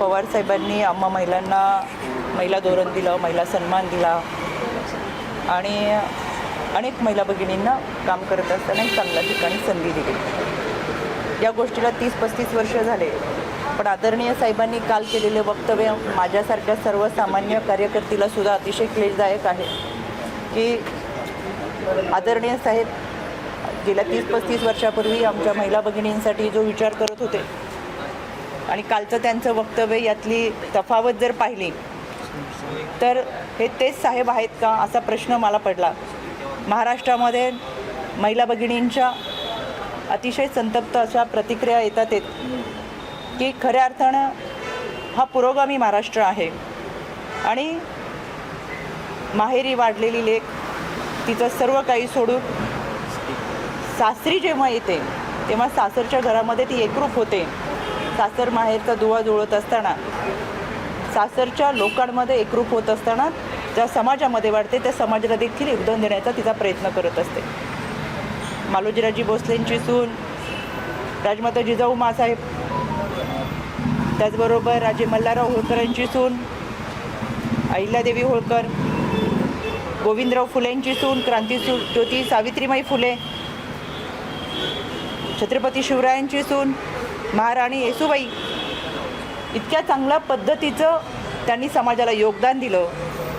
पवार साहेबांनी आम्हा महिलांना महिला धोरण दिलं महिला सन्मान दिला. आणि अनेक महिला भगिनींना काम करत असताना एक चांगल्या ठिकाणी संधी दिली. या गोष्टीला तीस पस्तीस वर्ष झाले. पण आदरणीय साहेबांनी काल केलेले वक्तव्य माझ्यासारख्या सर्वसामान्य कार्यकर्तीला सुद्धा अतिशय क्लेशदायक आहे. की आदरणीय साहेब गेल्या तीस पस्तीस वर्षापूर्वी आमच्या महिला भगिनींसाठी जो विचार करत होते आणि कालचं त्यांचं वक्तव्य यातली तफावत जर पाहिली तर हे तेच साहेब आहेत का असा प्रश्न मला पडला. महाराष्ट्रामध्ये महिला भगिनींच्या अतिशय संतप्त अशा प्रतिक्रिया येतात आहेत की खऱ्या अर्थानं हा पुरोगामी महाराष्ट्र आहे. आणि माहेरी वाढलेली लेख तिचं सर्व काही सोडून सासरी जेव्हा येते तेव्हा सासरच्या घरामध्ये ती एकरूप होते. सासर माहेरचा दुवा जुळत असताना. सासरच्या लोकांमध्ये एकरूप होत असताना ज्या समाजामध्ये वाढते त्या समाजाला देखील योगदान देण्याचा तिचा प्रयत्न करत असते. मालोजीराजी भोसलेंची सून राजमाता जिजाऊ मासाहेब त्याचबरोबर राजे मल्हारराव होळकरांची सून अहिल्यादेवी होळकर गोविंदराव फुलेंची सून क्रांती सू ज्योती सावित्रीमाई फुले छत्रपती शिवरायांची सून महाराणी येसुबाई इतक्या चांगल्या पद्धतीचं त्यांनी समाजाला योगदान दिलं.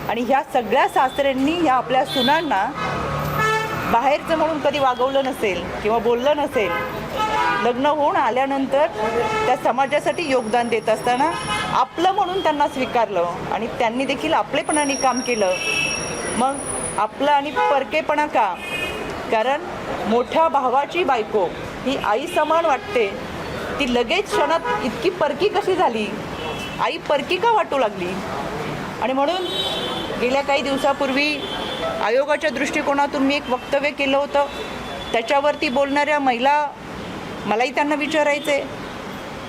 आणि ह्या सगळ्या सासऱ्यांनी ह्या आपल्या सुनांना बाहेरचं म्हणून कधी वागवलं नसेल किंवा बोललं नसेल लग्न होऊन आल्यानंतर त्या समाजासाठी योगदान देत असताना आपलं म्हणून त्यांना स्वीकारलं आणि त्यांनी देखील आपलेपणाने काम केलं. मग आपलं आणि परकेपणा का? कारण मोठ्या भावाची बायको ही आई समान वाटते. ती लगेच क्षणात इतकी परकी कशी झाली? आई परकी का वाटू लागली? आणि म्हणून गेल्या काही दिवसापूर्वी आयोगाच्या दृष्टिकोनातून मी एक वक्तव्य केलं होतं. त्याच्यावरती बोलणाऱ्या महिला मलाही त्यांना विचारायचं आहे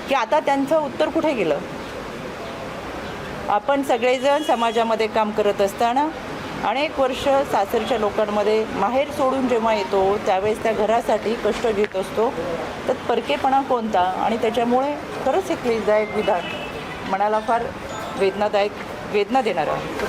की आता त्यांचं उत्तर कुठे गेलं? आपण सगळेजण समाजामध्ये काम करत असताना अनेक वर्ष सासरच्या लोकांमध्ये माहेर सोडून जेव्हा येतो त्यावेळेस त्या घरासाठी कष्ट घेत असतो. तर परकेपणा कोणता? आणि त्याच्यामुळे खरंच हे क्लेशदायक विधान मनाला फार वेदनादायक वेदना देणारं आहे.